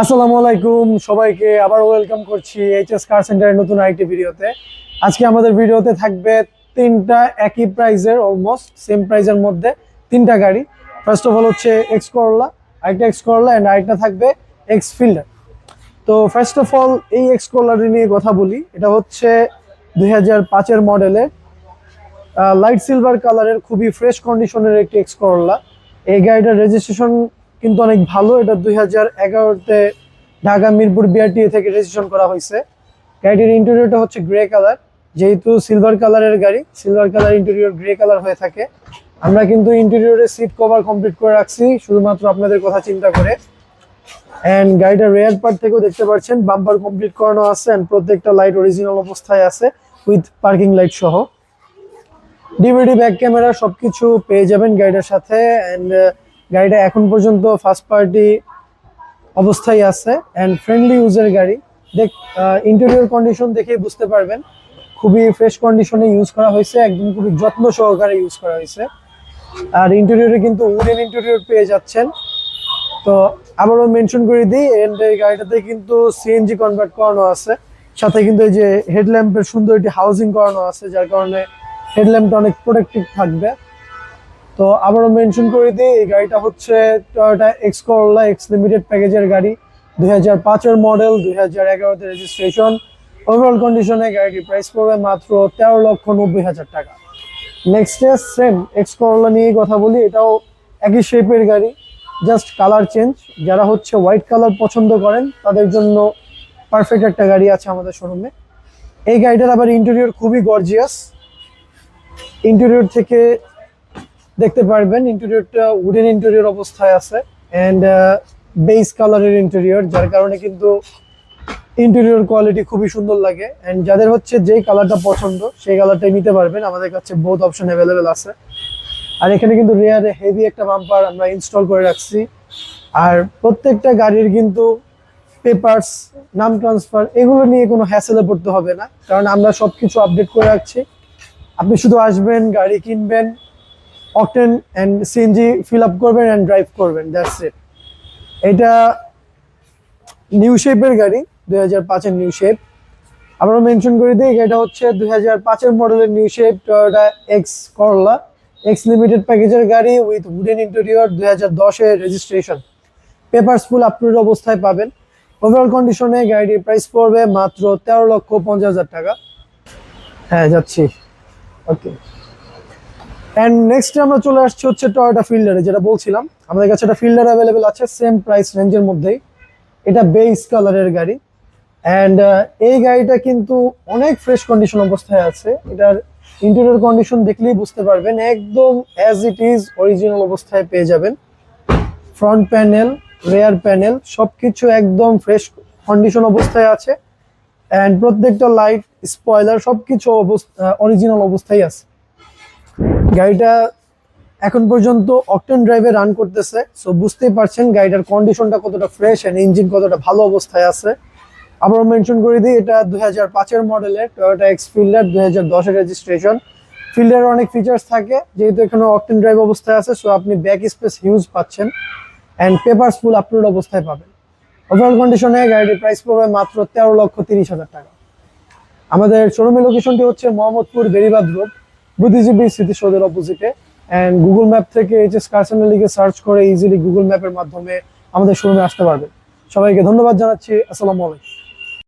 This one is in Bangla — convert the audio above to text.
আসসালামু আলাইকুম, সবাইকে আবার ওয়েলকাম করছি এইচএস কার সেন্টারের নতুন আইটি ভিডিওতে। আজকে আমাদের ভিডিওতে থাকবে তিনটা একই প্রাইজের অলমোস্ট সেম প্রাইজের মধ্যে তিনটা গাড়ি। ফার্স্ট অফ অল হচ্ছে এক্স করলা আরেকটা এক্স করলা অ্যান্ড আরেকটা থাকবে এক্স ফিল্ডার তো ফার্স্ট অফ অল এই এক্স করলাটি নিয়ে কথা বলি, এটা হচ্ছে দুই হাজার পাঁচের মডেলের লাইট সিলভার কালারের খুবই ফ্রেশ কন্ডিশনের একটি এক্স করলা এই গাড়িটার রেজিস্ট্রেশন কিন্তু অনেক ভালো। এটা দুই হাজার এগারোতে ঢাকা মিরপুর বিআরটিএ থেকে রেজিস্ট্রেশন করা হয়েছে। গাড়িটির ইন্টেরিয়রটা হচ্ছে গ্রে কালার যেহেতু সিলভার কালারের গাড়ি silver colour interior grey colour হয়ে থাকে। আমরা কিন্তু ইন্টেরিয়রের সিট কভার কমপ্লিট করে রাখছি, শুধুমাত্র আপনাদের কথা চিন্তা করে। অ্যান্ড গাড়িটার রেয়ার পার্ট থেকেও দেখতে পাচ্ছেন বাম্পার কমপ্লিট করানো আছে অ্যান্ড প্রত্যেকটা লাইট অরিজিনাল অবস্থায় আছে উইথ পার্কিং লাইট সহ। ডিভিডি ব্যাক ক্যামেরা সবকিছু পেয়ে যাবেন গাড়িটার সাথে। অ্যান্ড গাড়িটা এখন পর্যন্ত ফার্স্ট পার্টি অবস্থায় আছে অ্যান্ড ফ্রেন্ডলি ইউজের গাড়ি। দেখ ইন্টেরিয়র কন্ডিশন দেখেই বুঝতে পারবেন। খুবই ফ্রেশ কন্ডিশনে ইউজ করা হয়েছে, একদম খুবই যত্ন সহকারে ইউজ করা হয়েছে। আর ইন্টেরিয়রে কিন্তু উডেন ইন্টেরিয়র পেয়ে যাচ্ছেন। তো আবারও মেনশন করে দিই এই গাড়িটাতে কিন্তু সিএনজি কনভার্ট করানো আছে। সাথে কিন্তু এই যে হেডল্যাম্পের সুন্দর একটি হাউজিং করানো আছে, যার কারণে হেডল্যাম্পটা অনেক প্রোটেক্টিভ থাকবে। তো আবারও মেনশন করে দিই, এই গাড়িটা হচ্ছে Toyota X Corolla X limited প্যাকেজের গাড়ি, দুই হাজার পাঁচের মডেল দুই হাজার এগারোতে রেজিস্ট্রেশন ওভারঅল কন্ডিশনে গাড়িটির প্রাইস পড়বে মাত্র তেরো লক্ষ নব্বই হাজার টাকা। নেক্সট সেম এক্স করলা নিয়ে কথা বলি, এটাও একই শেপের গাড়ি জাস্ট কালার চেঞ্জ যারা হচ্ছে হোয়াইট কালার পছন্দ করেন, তাদের জন্য পারফেক্ট একটা গাড়ি আছে আমাদের শোরুমে এই গাড়িটার আবার ইন্টেরিয়র খুবই গর্জিয়াস ইন্টেরিয়র থেকে দেখতে পারবেন ইন্টেরিয়রটা উডেন ইন্টেরিয়র অবস্থায় আছে অ্যান্ড বেস কালারের ইন্টেরিয়র যার কারণে কিন্তু ইন্টেরিয়র কোয়ালিটি খুবই সুন্দর লাগে অ্যান্ড যাদের হচ্ছে যেই কালারটা পছন্দ, সেই কালারটাই নিতে পারবেন, আমাদের কাছে বহুত অপশন অ্যাভেলেবেল আছে। আর এখানে কিন্তু রেয়ারে হেভি একটা বাম্পার আমরা ইনস্টল করে রাখছি। আর প্রত্যেকটা গাড়ির কিন্তু পেপারস নাম ট্রান্সফার এগুলো নিয়ে কোনো হ্যাসেলে পড়তে হবে না, কারণ আমরা সব কিছু আপডেট করে রাখছি। আপনি শুধু আসবেন, গাড়ি কিনবেন octane and CNG fill up করবেন অ্যান্ড ড্রাইভ করবেন দ্যাটস ইট এটা নিউ শেপের গাড়ি, দুই হাজার পাঁচের নিউ শেপ আমরা মেনশন করে দিই, এটা হচ্ছে দুই হাজার পাঁচের মডেলের new shape Toyota X Corolla X limited প্যাকেজের গাড়ি উইথ উডেন ইন্টেরিয়র দুই হাজার দশের রেজিস্ট্রেশন পেপারস ফুল আপলোড অবস্থায় পাবেন। ওভারঅল কন্ডিশনে গাড়িটির প্রাইস পড়বে মাত্র তেরো লক্ষ পঞ্চাশ হাজার টাকা। হ্যাঁ যাচ্ছি। ওকে অ্যান্ড নেক্সট আমরা চলে আসছি হচ্ছে টয়োটা ফিল্ডারে যেটা বলছিলাম। আমাদের কাছে একটা ফিল্ডার অ্যাভেলেবেল আছে সেম প্রাইস রেঞ্জের মধ্যেই। এটা বেস কালারের গাড়ি। অ্যান্ড এই গাড়িটা কিন্তু অনেক ফ্রেশ কন্ডিশন অবস্থায় আছে। এটার ইন্টেরিয়র কন্ডিশন দেখলেই বুঝতে পারবেন, একদম অ্যাজ ইট ইজ অরিজিনাল অবস্থায় পেয়ে যাবেন। ফ্রন্ট প্যানেল রেয়ার প্যানেল সবকিছু একদম ফ্রেশ কন্ডিশন অবস্থায় আছে। অ্যান্ড প্রত্যেকটা লাইট স্পয়লার সবকিছু অবস্থা অরিজিনাল অবস্থায় আছে। গাড়িটা এখন পর্যন্ত অকটেন ড্রাইভে রান করতেছে। সো বুঝতেই পারছেন গাড়িটার কন্ডিশনটা কতটা ফ্রেশ অ্যান্ড ইঞ্জিন কতটা ভালো অবস্থায় আছে। আবারও মেনশন করে দিই, এটা দুই হাজার পাঁচের মডেলের টয়োটা এক্স ফিল্ডার দুই হাজার দশের রেজিস্ট্রেশন ফিল্ডার অনেক ফিচার্স থাকে, যেহেতু এখানে অকটেন ড্রাইভ অবস্থায় আছে সো আপনি ব্যাক স্পেস হিউজ পাচ্ছেন অ্যান্ড পেপারস ফুল আপলোড অবস্থায় পাবেন। ওভারঅল কন্ডিশনে গাড়িটির প্রাইস পড়বে মাত্র তেরো লক্ষ তিরিশ হাজার টাকা। আমাদের শোরুমের লোকেশনটি হচ্ছে মোহাম্মদপুর বেরিবাদ রোড বুদ্ধিজীবী স্মৃতিসৌধের অপোজিটে অ্যান্ড গুগল ম্যাপ থেকে এইচএস কার্সেনা লিগে সার্চ করে ইজিলি গুগল ম্যাপের মাধ্যমে আমাদের শোরুমে আসতে পারবে। সবাইকে ধন্যবাদ জানাচ্ছি। আসসালামু আলাইকুম।